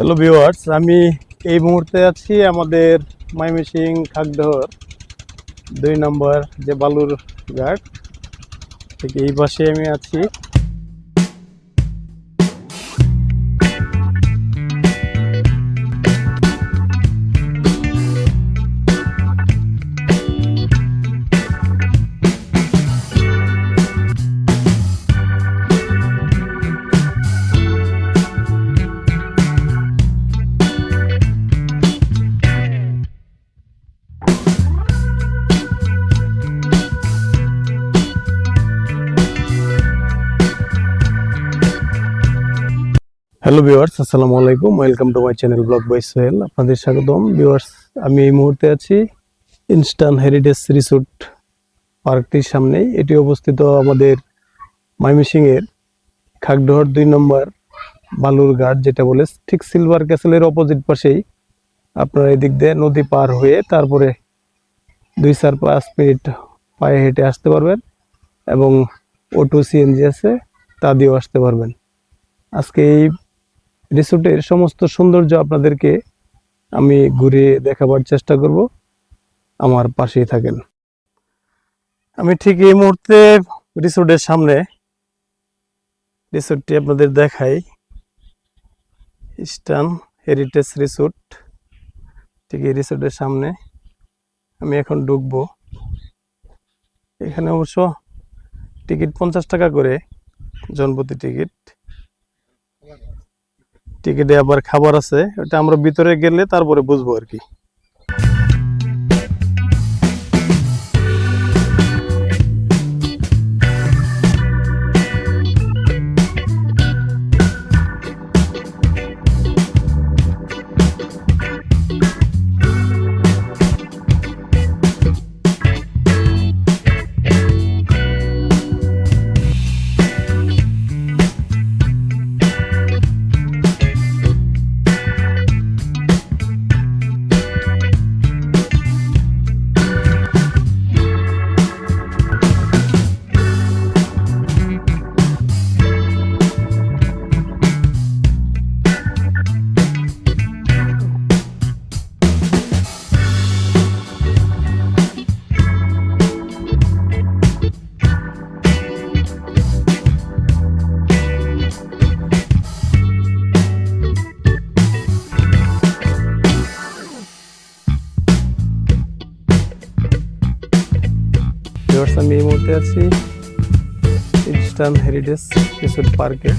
Hello viewers, আমি এই মুহূর্তে আছি আমাদের মাইমিসিং খাগদহর দুই নম্বর যে বালুর ঘাট ঠিক এই পাশে আমি আছি। হ্যালো ভিউয়ার্স আসসালামু আলাইকুম। Welcome to my channel vlog by Sohel আপনাদের স্বাগতম। ভিউয়ার্স আমি এই মুহূর্তে আছি ইনস্টান হেরিটেজ রিসোর্ট পার্কটির সামনেই। এটি অবস্থিত আমাদের ময়মনসিংহের খাগডহর দুই নম্বর বালুর ঘাট যেটা বলে ঠিক সিলভার ক্যাসেলের অপোজিট পাশেই। আপনারা এদিক দিয়ে নদী পার হয়ে তারপরে দুই চার পাঁচ মিনিট পায়ে হেঁটে আসতে পারবেন এবং অটো সিএনজি আছে, তা দিয়েও আসতে পারবেন। আজকে এই রিসোর্টের সমস্ত সৌন্দর্য আপনাদেরকে আমি ঘুরে দেখাবার চেষ্টা করব। আমার পাশেই থাকেন। আমি ঠিক এই মুহূর্তে রিসোর্টের সামনে রিসোর্টটি আপনাদের দেখাই। Eastern heritage resort. ঠিক এই রিসোর্টের সামনে আমি এখন ঢুকবো। এখানে অবশ্য টিকিট পঞ্চাশ টাকা করে জনপ্রতি টিকিট। টিকিটে আবার খাবার আছে ওটা আমরা ভিতরে গেলে তারপরে বুঝব আর কি। ভিউয়ার্স আমি এই মুহূর্তে আছি। ইস্টার্ন হেরিটেজ রিসোর্ট পার্কে।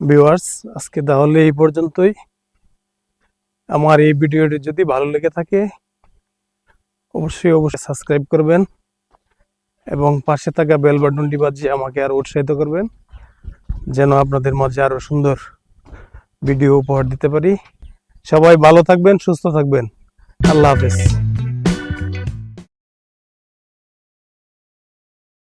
ভিউয়ার্স আজকে তাহলে এই পর্যন্তই। আমার এই ভিডিওটি যদি ভালো লেগে থাকে, অবশ্যই অবশ্যই সাবস্ক্রাইব করবেন এবং পাশে থাকা বেল বাটনটি বাজিয়ে আমাকে আর উৎসাহিত করবেন, যেন আপনাদের মাঝে আরও সুন্দর ভিডিও উপহার দিতে পারি। সবাই ভালো থাকবেন, সুস্থ থাকবেন। আল্লাহ হাফেজ।